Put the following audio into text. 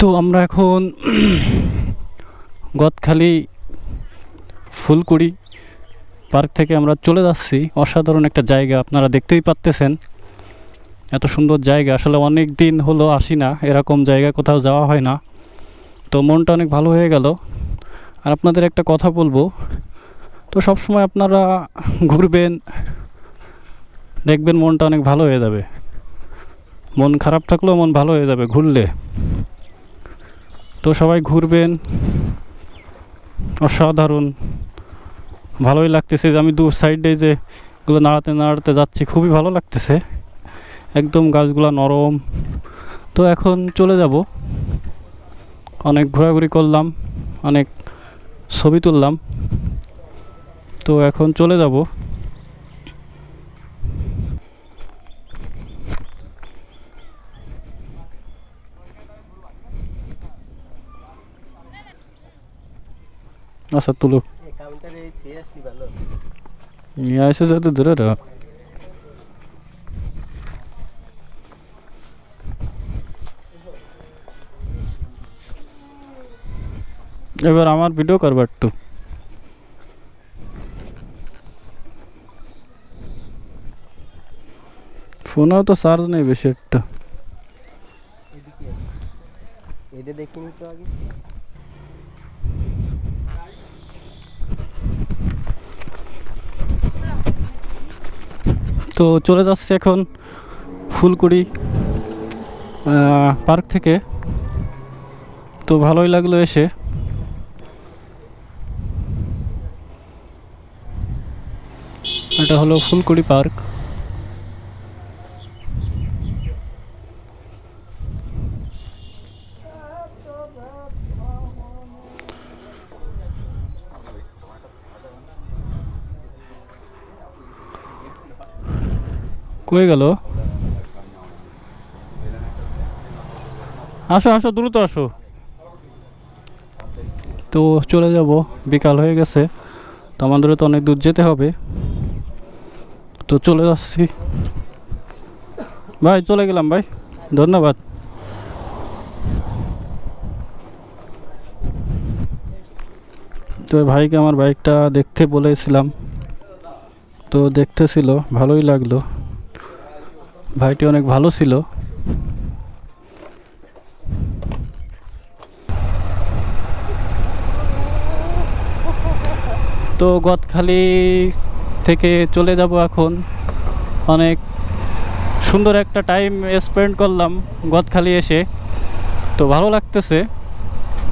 তো আমরা এখন গদখালি ফুলকুড়ি পার্ক থেকে আমরা চলে যাচ্ছি। অসাধারণ একটা জায়গা, আপনারা দেখতেই পাচ্তেছেন এত সুন্দর জায়গা, আসলে অনেক দিন হলো আসি না, এরকম জায়গা কোথাও যাওয়া হয় না। তো মনটা অনেক ভালো হয়ে গেল। আর আপনাদের একটা কথা বলব, তো সবসময় আপনারা ঘুরবেন, দেখবেন মনটা অনেক ভালো হয়ে যাবে। মন খারাপ থাকলেও মন ভালো হয়ে যাবে ঘুরলে। তো সবাই ঘুরবেন। অসাধারণ। ভালোই লাগতেছে যে আমি দু সাইডে যে এগুলো নাড়াতে নাড়াতে যাচ্ছি, খুবই ভালো লাগতেছে। একদম গাছগুলো নরম। তো এখন চলে যাব। অনেক ঘোরাঘুরি করলাম, অনেক ছবি তুললাম। তো এখন চলে যাব। আচ্ছা তুলো কাউন্টারে চেয়ে আসলি ভালো নিয়ে আসে যাতে ধরে রা এবার আমার ভিডিও করবার একটু ফোনেও তো চার্জ নেই বেশি একটা এদিকে এটা দেখিনি তো আগে তো চলে যাচ্ছে এখন ফুলকুড়ি পার্ক থেকে। তো ভালোই লাগল এসে। এটা হলো ফুলকুড়ি পার্ক। কয়ে গেল? আসো আসো, দ্রুত আসো। তো চলে যাব, বিকাল হয়ে গেছে, তো আমাদেরও তো অনেক দূর যেতে হবে। তো চলে যাচ্ছি। ভাই, চলে গেলাম ভাই, ধন্যবাদ। তো ভাইকে আমার বাইকটা দেখতে বলেছিলাম, তো দেখতেছিল, ভালোই লাগল। ভাইটি অনেক ভালো ছিল। তো গদখালি থেকে চলে যাব এখন। অনেক সুন্দর একটা টাইম স্পেন্ড করলাম গদখালি এসে। তো ভালো লাগতেছে।